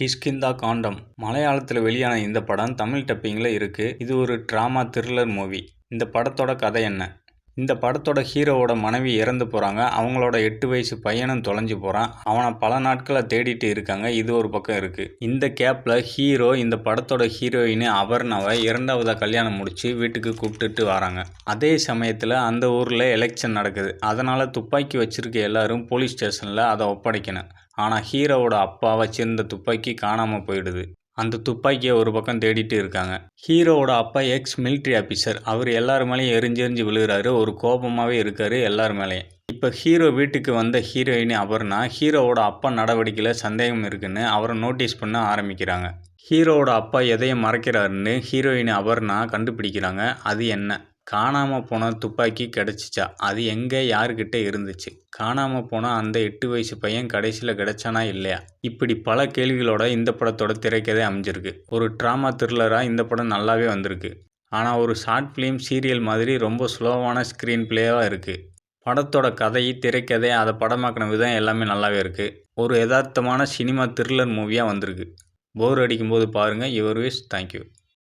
கிஷ்கிந்தா காண்டம். மலையாளத்தில் வெளியான இந்த படம் தமிழ் டப்பிங்கில் இருக்குது இது ஒரு ட்ராமா த்ரில்லர் மூவி இந்த படத்தோட கதை என்ன? இந்த படத்தோட ஹீரோவோட மனைவி இறந்து போகிறாங்க அவங்களோட எட்டு வயசு பையனும் தொலைஞ்சு போகிறான் அவனை பல நாட்களை தேடிட்டு இருக்காங்க. இது ஒரு பக்கம் இருக்குது இந்த கேப்பில் ஹீரோ இந்த படத்தோட ஹீரோயின் அபர்ணாவை இரண்டாவதாக கல்யாணம் முடித்து வீட்டுக்கு கூப்பிட்டுட்டு வராங்க. அதே சமயத்தில் அந்த ஊரில் எலெக்ஷன் நடக்குது. அதனால் துப்பாக்கி வச்சுருக்க எல்லாரும் போலீஸ் ஸ்டேஷனில் அதை ஒப்படைக்கணும். ஆனால் ஹீரோவோட அப்பா வச்சிருந்த துப்பாக்கி காணாமல் போயிடுது. அந்த துப்பாக்கியை ஒரு பக்கம் தேடிட்டு இருக்காங்க. ஹீரோவோட அப்பா எக்ஸ் மிலிட்ரி ஆஃபீஸர் அவர் எல்லார் மேலேயும் எரிஞ்சு எரிஞ்சு விழுகிறாரு. ஒரு கோபமாகவே இருக்காரு எல்லார் மேலேயும். இப்போ ஹீரோ வீட்டுக்கு வந்த ஹீரோயினி அபர்ணா ஹீரோவோட அப்பா நடவடிக்கையில் சந்தேகம் இருக்குன்னு அவரை நோட்டீஸ் பண்ண ஆரம்பிக்கிறாங்க. ஹீரோவோட அப்பா எதையும் மறைக்கிறாருன்னு ஹீரோயினி அபர்ணா கண்டுபிடிக்கிறாங்க. அது என்ன? காணாமல் போன துப்பாக்கி கிடச்சிச்சா? அது எங்கே யார்கிட்ட இருந்துச்சு? காணாமல் போன அந்த எட்டு வயசு பையன் கடைசியில் கிடச்சானா இல்லையா? இப்படி பல கேள்விகளோட இந்த படத்தோட திரைக்கதை அமைஞ்சிருக்கு. ஒரு ட்ராமா த்ரில்லராக இந்த படம் நல்லாவே வந்திருக்கு. ஆனால் ஒரு ஷார்ட் ஃபிலிம் சீரியல் மாதிரி ரொம்ப ஸ்லோவான ஸ்க்ரீன் பிளேவாக இருக்குது படத்தோட கதை திரைக்கதை அதை படமாக்கின விதம் எல்லாமே நல்லாவே இருக்குது ஒரு யதார்த்தமான சினிமா த்ரில்லர் மூவியாக வந்திருக்கு. போர் அடிக்கும்போது பாருங்கள் யுவர் விஷ். தேங்க்யூ